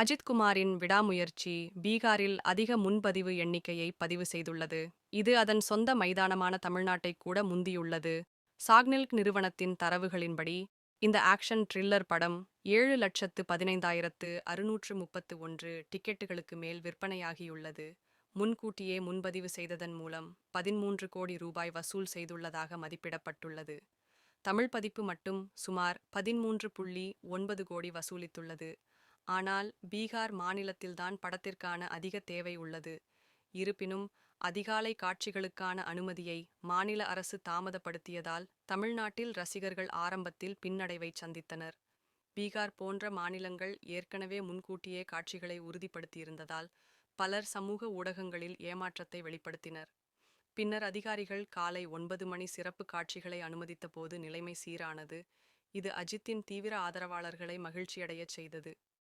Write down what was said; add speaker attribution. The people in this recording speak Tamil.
Speaker 1: அஜித்குமாரின் விடாமுயற்சி பீகாரில் அதிக முன்பதிவு எண்ணிக்கையை பதிவு செய்துள்ளது. இது அதன் சொந்த மைதானமான தமிழ்நாட்டை கூட முந்தியுள்ளது. சாக்னில்க் நிறுவனத்தின் தரவுகளின்படி இந்த ஆக்ஷன் த்ரில்லர் படம் ஏழு லட்சத்து பதினைந்தாயிரத்து அறுநூற்று முப்பத்து ஒன்று டிக்கெட்டுகளுக்கு மேல் விற்பனையாகியுள்ளது. முன்கூட்டியே முன்பதிவு செய்ததன் மூலம் பதிமூன்று கோடி ரூபாய் வசூல் செய்துள்ளதாக மதிப்பிடப்பட்டுள்ளது. தமிழ் பதிப்பு மட்டும் சுமார் பதிமூன்று புள்ளி ஒன்பது கோடி வசூலித்துள்ளது. ஆனால் பீகார் மாநிலத்தில்தான் படத்திற்கான அதிக தேவை உள்ளது. இருப்பினும் அதிகாலை காட்சிகளுக்கான அனுமதியை மாநில அரசு தாமதப்படுத்தியதால் தமிழ்நாட்டில் ரசிகர்கள் ஆரம்பத்தில் பின்னடைவை சந்தித்தனர். பீகார் போன்ற மாநிலங்கள் ஏற்கனவே முன்கூட்டியே காட்சிகளை உறுதிப்படுத்தியிருந்ததால் பலர் சமூக ஊடகங்களில் ஏமாற்றத்தை வெளிப்படுத்தினர். பின்னர் அதிகாரிகள் காலை ஒன்பது மணி சிறப்பு காட்சிகளை அனுமதித்த போது நிலைமை சீரானது. இது அஜித்தின் தீவிர ஆதரவாளர்களை மகிழ்ச்சியடையச் செய்தது.